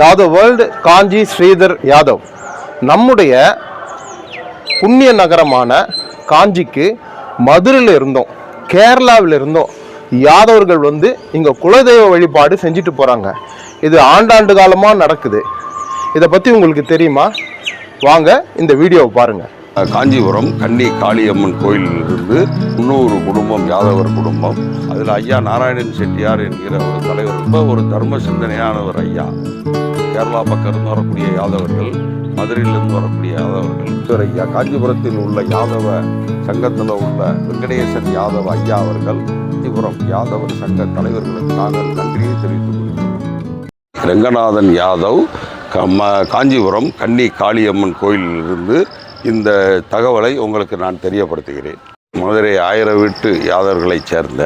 Yadav world Kanchi Sridhar Yadav. நம்முடைய புண்ணிய நகரமான காஞ்சிக்கு மதுரையில் இருந்தோம் கேரளாவில் இருந்தோம். யாதவர்கள் வந்து இங்கே குலதெய்வ வழிபாடு செஞ்சுட்டு போகிறாங்க இது ஆண்டாண்டு காலமாக நடக்குது. இதை பற்றி உங்களுக்கு தெரியுமா? வாங்க இந்த வீடியோவை பாருங்கள் காஞ்சிபுரம் கன்னி காளியம்மன் கோயிலிலிருந்து முன்னூறு குடும்பம் யாதவர் குடும்பம். அதில் ஐயா நாராயணன் செட்டியார் என்கிற ஒரு தலைவர் ரொம்ப ஒரு தர்ம சிந்தனையானவர் ஐயா. கேரளா பக்கம் வரக்கூடிய யாதவர்கள் மதுரையிலிருந்து வரக்கூடிய யாதவர்கள் இவர் ஐயா. காஞ்சிபுரத்தில் உள்ள யாதவ சங்கத்தில் உள்ள வெங்கடேசன் யாதவ ஐயா அவர்கள் காஞ்சிபுரம் யாதவர் சங்க தலைவர்களுக்கு நாங்கள் நன்றியை தெரிவித்துக் கொள்கிறோம். ரெங்கநாதன் யாதவ் காஞ்சிபுரம் கன்னி காளியம்மன் கோயிலிலிருந்து இந்த தகவலை உங்களுக்கு நான் தெரியப்படுத்துகிறேன். மதுரை ஆயிரம் வீட்டு யாதவர்களைச் சேர்ந்த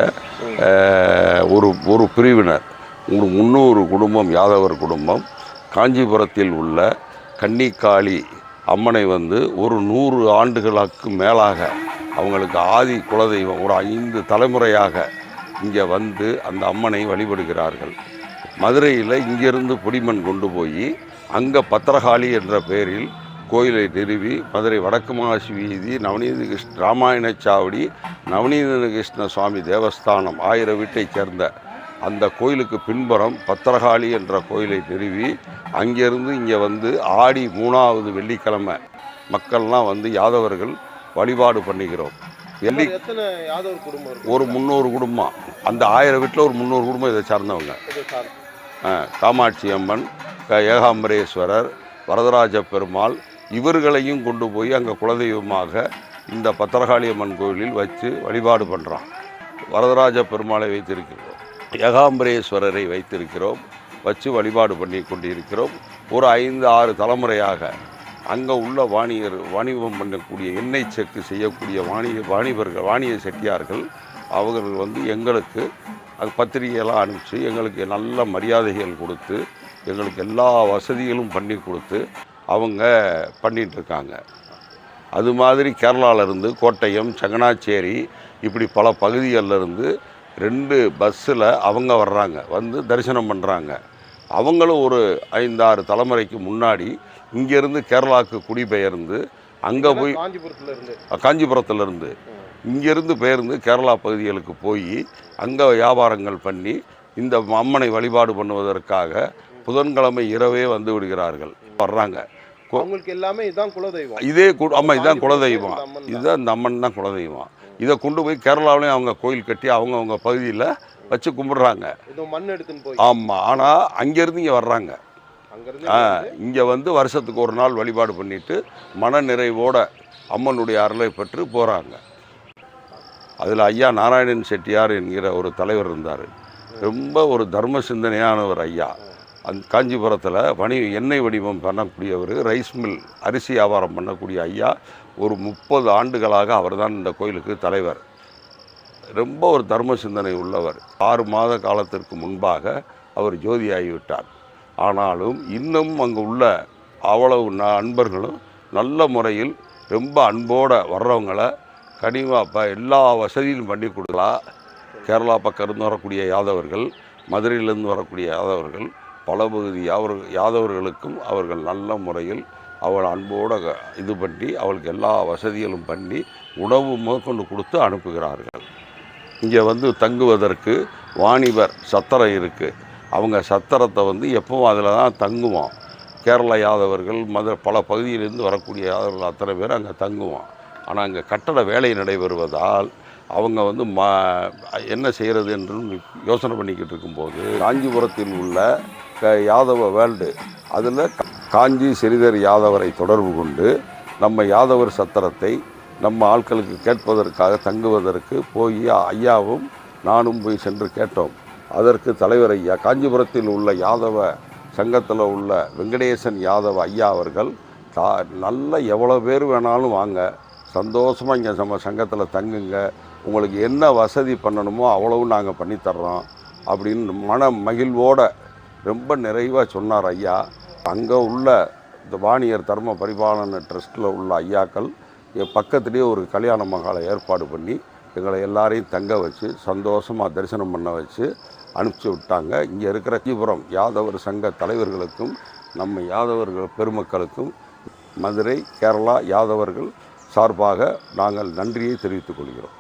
ஒரு ஒரு பிரிவினர் ஒரு முந்நூறு குடும்பம் யாதவர் குடும்பம் காஞ்சிபுரத்தில் உள்ள கன்னிக்காளி அம்மனை வந்து ஒரு நூறு ஆண்டுகளுக்கு மேலாக அவங்களுக்கு ஆதி குலதெய்வம் ஒரு ஐந்து தலைமுறையாக இங்கே வந்து அந்த அம்மனை வழிபடுகிறார்கள். மதுரையில் இங்கிருந்து பொடிமண் கொண்டு போய் அங்கே பத்திரகாளி என்ற பெயரில் கோயிலை நிறுவி மதுரை வடக்கு மாசி வீதி நவநீத கிருஷ்ண ராமாயண சாவடி நவநீத கிருஷ்ண சுவாமி தேவஸ்தானம் ஆயிரம் வீட்டைச் சேர்ந்த அந்த கோயிலுக்கு பின்புறம் பத்திரகாளி என்ற கோயிலை நிறுவி அங்கிருந்து இங்கே வந்து ஆடி மூணாவது வெள்ளிக்கிழமை மக்கள்லாம் வந்து யாதவர்கள் வழிபாடு பண்ணுகிறோம். வெள்ளி ஒரு முந்நூறு குடும்பம். அந்த ஆயிரம் வீட்டில் ஒரு முந்நூறு குடும்பம் இதை சார்ந்தவங்க. காமாட்சி அம்மன் ஏகாம்பரேஸ்வரர் வரதராஜ பெருமாள் இவர்களையும் கொண்டு போய் அங்கே குலதெய்வமாக இந்த பத்திரகாளியம்மன் கோயிலில் வச்சு வழிபாடு பண்ணுறோம் வரதராஜ பெருமாளை வைத்திருக்கிறோம். ஏகாம்பரேஸ்வரரை வைத்திருக்கிறோம். வச்சு வழிபாடு பண்ணி கொண்டிருக்கிறோம். ஒரு ஐந்து ஆறு தலைமுறையாக அங்கே உள்ள வாணிகர் வாணிபம் பண்ணக்கூடிய எண்ணெய் செக்கு செய்யக்கூடிய வாணிக வாணிபர்கள் வாணிய செட்டியார்கள் அவர்கள் வந்து எங்களுக்கு அது பத்திரிகையெல்லாம் அனுப்பிச்சு எங்களுக்கு நல்ல மரியாதைகள் கொடுத்து எங்களுக்கு எல்லா வசதிகளும் பண்ணி கொடுத்து அவங்க பண்ணிட்டு இருக்காங்க அது மாதிரி கேரளால இருந்து கோட்டயம் சங்கனாச்சேரி இப்படி பல பகுதிகளில் இருந்து ரெண்டு பஸ்ஸில் அவங்க வர்றாங்க வந்து தரிசனம் பண்ணுறாங்க. அவங்களும் ஒரு ஐந்தாறு தலைமுறைக்கு முன்னாடி இங்கேருந்து கேரளாவுக்கு குடிபெயர்ந்து அங்கே போய் காஞ்சிபுரத்துல இருந்து காஞ்சிபுரத்துலேருந்து இங்கேருந்து பெயர்ந்து கேரளா பகுதிகளுக்கு போய் அங்கே வியாபாரங்கள் பண்ணி இந்த அம்மனை வழிபாடு பண்ணுவதற்காக புதன்கிழமை இரவே வந்து விடுகிறார்கள். வர்றாங்க. அவங்களுக்கு எல்லாமே இதுதான் குலதெய்வம். இதே கு ஆமாம் இதுதான் குலதெய்வம். இதுதான் இந்த அம்மன் தான். குலதெய்வம். இதை கொண்டு போய் கேரளாவிலையும் அவங்க கோயில் கட்டி அவங்கவுங்க பகுதியில் வச்சு கும்பிடுறாங்க. மண் எடுத்துன்னு போய். ஆமாம் ஆனால் அங்கேருந்து இங்கே வர்றாங்க. ஆ இங்கே வந்து வருஷத்துக்கு ஒரு நாள் வழிபாடு பண்ணிட்டு மன நிறைவோட அம்மனுடைய அருளை பெற்று போகிறாங்க அதில் ஐயா நாராயணன் செட்டியார் என்கிற ஒரு தலைவர் இருந்தார். ரொம்ப ஒரு தர்ம சிந்தனையானவர் ஐயா. அந் காஞ்சிபுரத்தில் வணி எண்ணெய் வடிவம் பண்ணக்கூடியவர் ரைஸ் மில் அரிசி வியாபாரம் பண்ணக்கூடிய ஐயா ஒரு முப்பது ஆண்டுகளாக அவர்தான் இந்த கோயிலுக்கு தலைவர். ரொம்ப ஒரு தர்ம சிந்தனை உள்ளவர். ஆறு மாத காலத்திற்கு முன்பாக அவர் ஜோதியாகிவிட்டார். ஆனாலும் இன்னும் அங்கே உள்ள அவ்வளவு நண்பர்களும் அன்பர்களும் நல்ல முறையில் ரொம்ப அன்போடு வர்றவங்களை கனிவாப்பா எல்லா வசதியும் பண்ணி கொடுக்கலாம். கேரளா பக்கம் இருந்து வரக்கூடிய யாதவர்கள் மதுரையிலேருந்து வரக்கூடிய யாதவர்கள் பல பகுதி யாவர் யாதவர்களுக்கும் அவர்கள் நல்ல முறையில் அவள் அன்போடு இது பண்ணி அவளுக்கு எல்லா வசதிகளும் பண்ணி உணவு முதற்கொண்டு கொடுத்து அனுப்புகிறார்கள். இங்கே வந்து தங்குவதற்கு வாணிபர் சத்திரம் இருக்குது அவங்க சத்திரத்தை வந்து எப்பவும் அதில் தான் தங்குவோம் கேரள யாதவர்கள் மத பல பகுதியிலிருந்து வரக்கூடிய யாதவர்கள் அத்தனை பேர் அங்கே தங்குவோம் ஆனால் அங்கே கட்டட வேலை நடைபெறுவதால் அவங்க வந்து ம என்ன செய்கிறது என்று யோசனை பண்ணிக்கிட்டு இருக்கும்போது காஞ்சிபுரத்தில் உள்ள க யாதவ வேர்ல்டு அதில் காஞ்சி ஸ்ரீதர் யாதவரை தொடர்பு கொண்டு நம்ம யாதவர் சத்திரத்தை நம்ம ஆட்களுக்கு கேட்பதற்காக தங்குவதற்கு போய் ஐயாவும் நானும் போய் சென்று கேட்டோம். அதற்கு தலைவர் ஐயா காஞ்சிபுரத்தில் உள்ள யாதவ சங்கத்தில் உள்ள வெங்கடேசன் யாதவ ஐயா அவர்கள் தா நல்ல எவ்வளோ பேர் வேணாலும் வாங்க சந்தோஷமாக இங்கே நம்ம சங்கத்தில் தங்குங்க உங்களுக்கு என்ன வசதி பண்ணணுமோ அவ்வளவும் நாங்கள் பண்ணித்தர்றோம் அப்படின்னு மன மகிழ்வோட ரொம்ப நிறைவாக சொன்னார் ஐயா. அங்கே உள்ள இந்த வாணியர் தர்ம பரிபாலன ட்ரஸ்ட்டில் உள்ள ஐயாக்கள் என் பக்கத்துலேயே ஒரு கல்யாண மகாலை ஏற்பாடு பண்ணி எங்களை எல்லாரையும் தங்க வச்சு சந்தோஷமாக தரிசனம் பண்ண வச்சு அனுப்பிச்சி விட்டாங்க. இங்கே இருக்கிற தீபுரம் யாதவர் சங்க தலைவர்களுக்கும் நம்ம யாதவர்கள் பெருமக்களுக்கும் மதுரை கேரளா யாதவர்கள் சார்பாக நாங்கள் நன்றியை தெரிவித்துக் கொள்கிறோம்.